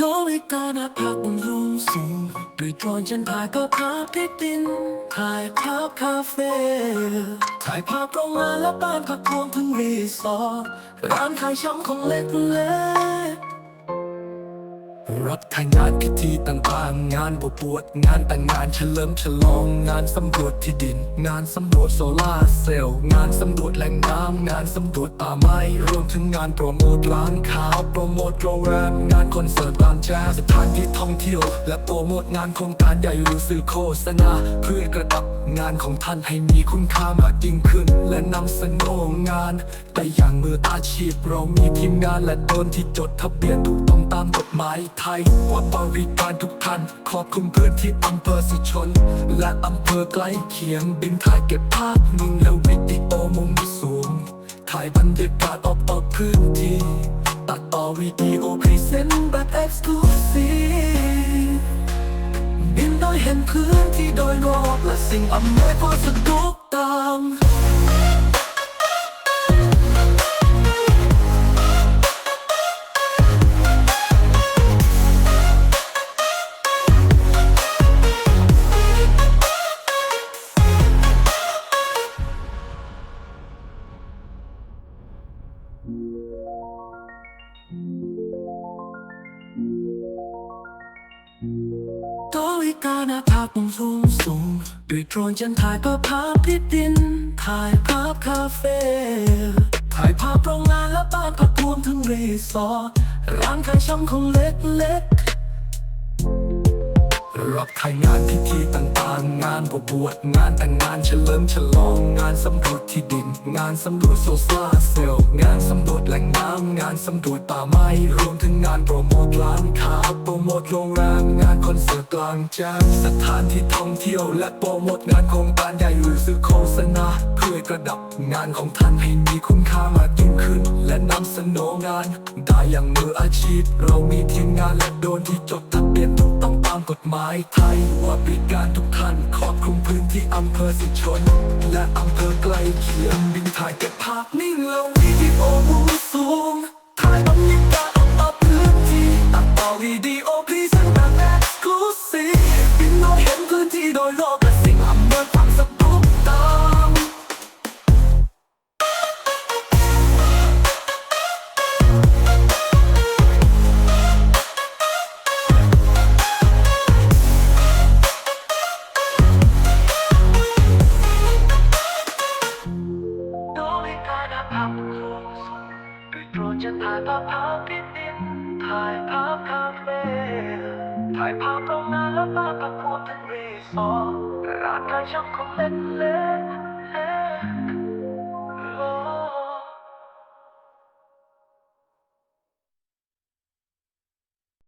โดยการพักบนรูสูงด้วยโดรนฉันถ่ายภาพที่ดินถ่ายภาพคาเฟ่ถ่ายภาพโรักรวมถึงรีสอร์ทานขายช่องงานพิธีต่างๆ งานบวชบวชงานแต่งงานเฉลิมฉลอง งานสำรวจที่ดิน งานสำรวจโซลาร์เซลล์งานสำรวจแหล่งน้ำงานสำรวจป่าไม้รวมถึงงานโปรโมทร้านค้าโปรโมทโรงแรมงานคอนเสิร์ตร้านแจ๊สสถานที่ท่องเที่ยว และโปรโมทงานโครงการใหญ่หรือสื่อโฆษณาเพื่อกระดับงานของท่านให้มีคุณค่ามากยิ่งขึ้น และนำเสนองานไปอย่างมืออาชีพเรามีทีมงานและโดนที่จดทะเบียนถูกต้องตามกฎหมายไทยว่าบริการทุกท่านครอบคลุมพื้นที่อำเภอสิชน และอำเภอใกล้เคียงบินถ่ายเก็บภาพนิ่งและวิดีโอมุมสูง ถ่ายบรรยากาศออกออกพื้นที่ ตัดต่อวิดีโอพรีเซนต์แบบเอ็กซ์คลูซีบินโดยเห็นพื้นที่โดยรอบและสิ่งอำนวยความสะดวกตาม โดยการภาพมุมสูงสูงด้วยโดรนฉันถ่ายภาพภาพที่ดิน ถ่ายภาพคาเฟ่ถ่ายภาพโรงงานและบ้านพักรวมถึงรีสอร์ทร้านขายช่องของเล็กๆ รับถ่ายงานพิธีต่างๆ งานบวชงานแต่งงานเฉลิมฉลอง งานสำรวจที่ดิน งานสำรวจโซลาเซลล์งานสำรวจแหล่งน้ำงานสำรวจป่าไม้รวมถึงงานโปรโมทร้านค้าโปรโมทโรงแรมงานคอนเสิร์ตกลางแจ้งสถานที่ท่องเที่ยว และโปรโมทงานโครงการใหญ่หรือสื่อโฆษณาเพื่อกระดับงานของท่านให้มีคุณค่ามากยิ่งขึ้น และนำเสนองาน ได้อย่างมืออาชีพ เรามีทีมงานและโดนที่จดทะเบียนถูก กฎหมายไทยว่าบริการทุกท่านครอบคลุมพื้นที่อำเภอสิชน และอำเภอใกล้เคียงบินถ่ายเก็บภาพนิ่งแล้วิดีโอมุมสูงายภาพภาพที่ดินถ่ายภาพคาเฟ่ถ่ายภาพโรงงานและบ้านพักรวมถึงรีสอร์ทร้านขายช่องของเล็ก